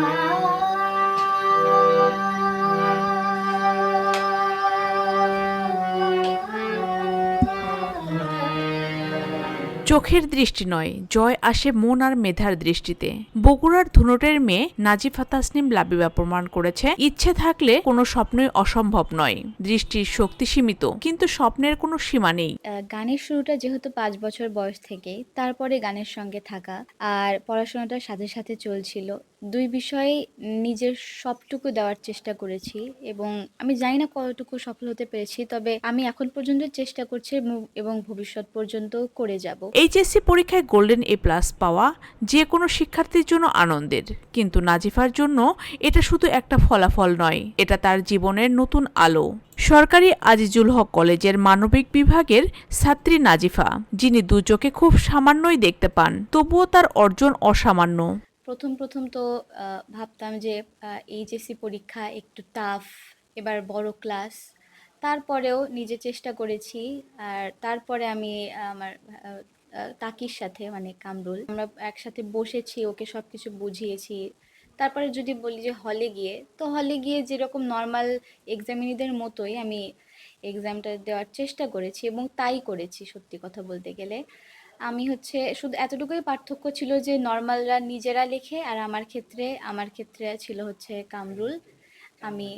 Bye. চোখের দৃষ্টি নয়, জয় আসে মন আর মেধার দৃষ্টিতে। বগুড়ার ধুনটের মেয়ে নাজিফা তাসনিম লাবিবা প্রমাণ করেছে, ইচ্ছে থাকলে কোনো স্বপ্নই অসম্ভব নয়। দৃষ্টির শক্তি সীমিত, কিন্তু স্বপ্নের কোনো সীমা নেই। গানের শুরুটা যেহেতু পাঁচ বছর বয়স থেকে তারপরে গানের সঙ্গে থাকা আর পড়াশোনাটার সাথে সাথে চলছিল। দুই বিষয়ে নিজের সবটুকু দেওয়ার চেষ্টা করেছি এবং আমি জানি না কতটুকু সফল হতে পেরেছি, তবে আমি এখন পর্যন্ত চেষ্টা করছি এবং- এবং ভবিষ্যৎ পর্যন্ত করে যাব। এইচএসসি পরীক্ষায় গোল্ডেন এ প্লাস পাওয়া যে কোনো শিক্ষার্থীর জন্য আনন্দের। কিন্তু নাজিফার জন্য এটা শুধু একটা ফলাফল নয়, এটা তার জীবনের নতুন আলো। সরকারি আজিজুল হক কলেজের মানবিক বিভাগের ছাত্রী নাজিফা, যিনি দু চোখে খুব সামান্যই দেখতে পান, তবুও তার অর্জন অসামান্য। প্রথম প্রথম তো ভাবতাম যে এইচএসসি পরীক্ষা একটু টাফ এবার বড় ক্লাস তারপরেও নিজে চেষ্টা করেছি, আর তারপরে আমি আমার তাকির সাথে মানে কামরুল। আমরা একসাথে বসেছি, ওকে সব কিছু বুঝিয়েছি। তারপরে যদি বলি যে হলে গিয়ে, তো হলে গিয়ে যেরকম নর্মাল এক্সামিনীদের মতোই আমি এক্সামটা দেওয়ার চেষ্টা করেছি এবং তাই করেছি সত্যি কথা বলতে গেলে। আমি হচ্ছে, শুধু এতটুকুই পার্থক্য ছিল যে নর্মালরা নিজেরা লেখে আর আমার ক্ষেত্রে আমার ক্ষেত্রে ছিল হচ্ছে কামরুল। আমি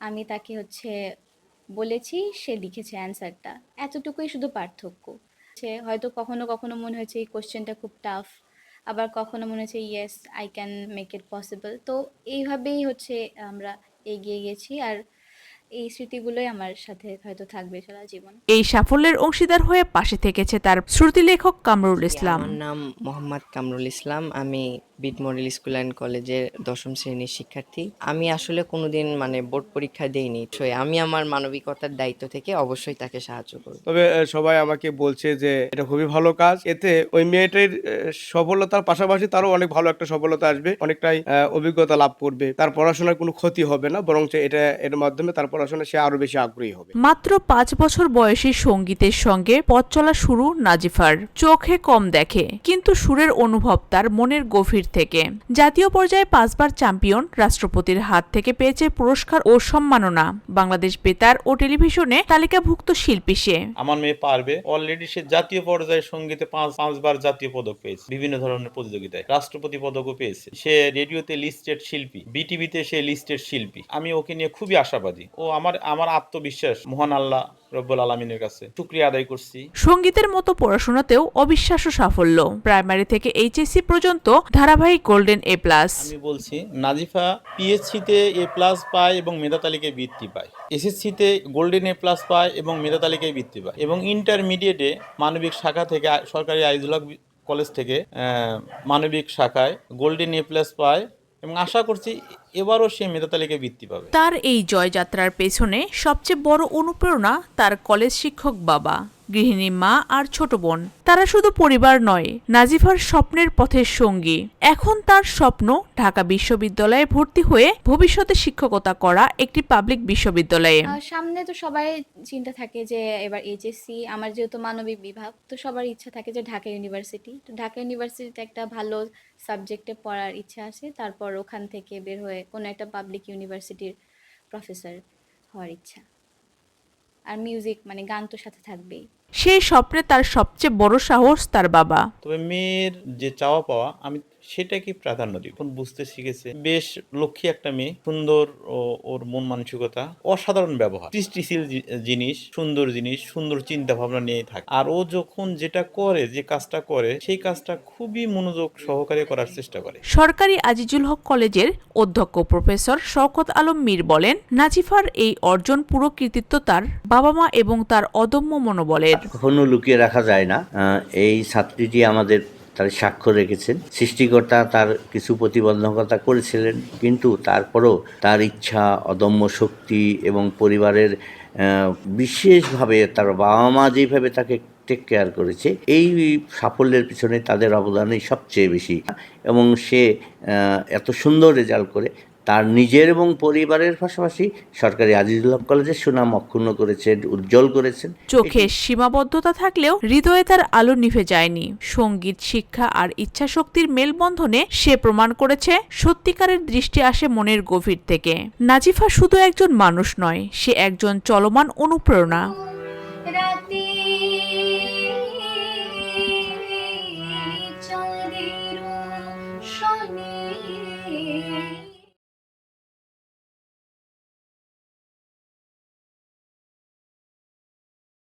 আমি তাকে হচ্ছে বলেছি, সে লিখেছে অ্যান্সারটা এতটুকুই শুধু পার্থক্য। সে হয়তো কখনো কখনো মনে হয়েছে এই কোশ্চেনটা খুব টাফ আবার কখনো মনে হচ্ছে yes I can make it possible তো এইভাবেই হচ্ছে আমরা এগিয়ে গেছি। আর এই স্মৃতিগুলোই আমার সাথে হয়তো থাকবে সারা জীবন। এই সাফল্যের অংশীদার হয়ে পাশে থেকেছে তার শ্রুতিলেখক কামরুল ইসলাম। আমার নাম মোহাম্মদ কামরুল ইসলাম। আমি বিট মডেল স্কুল অ্যান্ড কলেজের দশম শ্রেণির শিক্ষার্থী। আমি আসলে কোনোদিন মানে বোর্ড পরীক্ষা দেইনি। তো আমি আমার মানবিকতার দায়িত্ব থেকে অবশ্যই তাকে সাহায্য করব। তবে আহ, সবাই আমাকে বলছে যে এটা খুবই ভালো কাজ। এতে ওই মেয়েটির আহ, সফলতার পাশাপাশি তারও অনেক ভালো একটা সফলতা আসবে। অনেকটাই আহ, অভিজ্ঞতা লাভ করবে। তার পড়াশোনার কোনো ক্ষতি হবে না বরং এটা এর মাধ্যমে তার পড়াশোনা সে আরও বেশি আগ্রহী হবে। মাত্র পাঁচ বছর বয়সী সঙ্গীতের সঙ্গে পথ চলা শুরু নাজিফার। চোখে কম দেখে কিন্তু সুরের অনুভব তার মনের গভীর থেকে। জাতীয় পর্যায়ে পাঁচবার চ্যাম্পিয়ন রাষ্ট্রপতির হাত থেকে পেয়েছে পুরস্কার ও সম্মাননা। বাংলাদেশ বেতার ও টেলিভিশনে তালিকাভুক্ত শিল্পী সে। আমার মেয়ে পারবে। অলরেডি সে জাতীয় পর্যায়ে সঙ্গীতে পাঁচ পাঁচবার জাতীয় পদক পেয়েছে। বিভিন্ন ধরনের প্রতিযোগিতায় রাষ্ট্রপতি পদকও পেয়েছে। সে রেডিওতে লিস্টেড শিল্পী বিটিভিতে সে লিস্টেড শিল্পী। আমি ওকে নিয়ে খুবই আশাবাদী। ও আমার আমার আত্মবিশ্বাস মহান আল্লাহ রব্বুল আলমিনের কাছে। শুক্রিয়া আদায় করছি। সঙ্গীতের মতো পড়াশোনাতেও অবিশ্বাস্য সাফল্য। প্রাইমারি থেকে এইচএসসি পর্যন্ত ধারাবাহিক গোল্ডেন এ প্লাস। আমি বলছি নাজিফা পিএসসিতে এ প্লাস পায় এবং মেধা তালিকায় বৃত্তি পায়। এসএসসিতে গোল্ডেন এ প্লাস পায় এবং মেধা তালিকায় বৃত্তি পায়। এবং ইন্টারমিডিয়েটে মানবিক শাখা থেকে সরকারি আইজুল হক বি- কলেজ থেকে মানবিক শাখায় গোল্ডেন এ প্লাস পায় এবং আশা করছি এবারও সে মেধা তালিকায় বৃত্তি পাবে। তার এই জয়যাত্রার পেছনে সবচেয়ে বড় অনুপ্রেরণা তার কলেজ শিক্ষক বাবা। গৃহিণী মা আর ছোট বোন। তারা শুধু পরিবার নয়, নাজিফার স্বপ্নের পথের সঙ্গী। এখন তার স্বপ্ন ঢাকা বিশ্ববিদ্যালয়ে ভর্তি হয়ে ভবিষ্যতে শিক্ষকতা করা একটি পাবলিক বিশ্ববিদ্যালয়ে। সামনে তো সবাই চিন্তা থাকে যে এবার এইচএসসি, আমার যেহেতু মানবিক বিভাগ, তো সবার ইচ্ছা থাকে যে ঢাকা ইউনিভার্সিটি। তো ঢাকা ইউনিভার্সিটিতে একটা ভালো সাবজেক্টে পড়ার ইচ্ছা আছে, তারপর ওখান থেকে বের হয়ে কোনো একটা পাবলিক ইউনিভার্সিটির প্রফেসর হওয়ার ইচ্ছা। আর মিউজিক মানে গান তো সাথে থাকবেই। সেই স্বপ্নে তার সবচেয়ে বড় সাহস তার বাবা। তবে মেয়ের যে চাওয়া পাওয়া আমি সেটাকে প্রাধান্য দিই এখন বুঝতে শিখেছে। বেশ লক্ষ্মী একটা মেয়ে সুন্দর ও ওর মন মানসিকতা অসাধারণ ব্যবহার। সৃষ্টিশীল জিনিস সুন্দর জিনিস সুন্দর চিন্তা ভাবনা নিয়ে থাকে। আর ও যখন যেটা করে যে কাজটা করে সেই কাজটা খুবই মনোযোগ সহকারে করার চেষ্টা করে। সরকারি আজিজুল হক কলেজের অধ্যক্ষ প্রফেসর শওকত আলম মীর বলেন নাজিফার এই অর্জন পুরো কৃতিত্ব তার বাবা মা এবং তার অদম্য মনোবলের। কখনো লুকিয়ে রাখা যায় না। এই ছাত্রীটি আমাদের তার সাক্ষ্য রেখেছেন। সৃষ্টিকর্তা তার কিছু প্রতিবন্ধকতা করেছিলেন, কিন্তু তারপরও তার ইচ্ছা, অদম্য শক্তি এবং পরিবারের বিশেষভাবে তার বাবা মা যেভাবে তাকে টেক কেয়ার করেছে, এই সাফল্যের পিছনে তাদের অবদানই সবচেয়ে বেশি। এবং সে এত সুন্দর রেজাল্ট করে তার নিজের এবং পরিবারের পাশাপাশি সরকারি আজিজুল্লাহ কলেজের সুনাম অক্ষুণ্ণ করেছেন উজ্জ্বল করেছেন। চোখে সীমাবদ্ধতা থাকলেও হৃদয়ে তার আলো নিভে যায়নি। সংগীত শিক্ষা আর ইচ্ছাশক্তির মেলবন্ধনে সে প্রমাণ করেছে সত্যিকারের দৃষ্টি আসে মনের গভীর থেকে। নাজিফা শুধু একজন মানুষ নয় সে একজন চলমান অনুপ্রেরণা।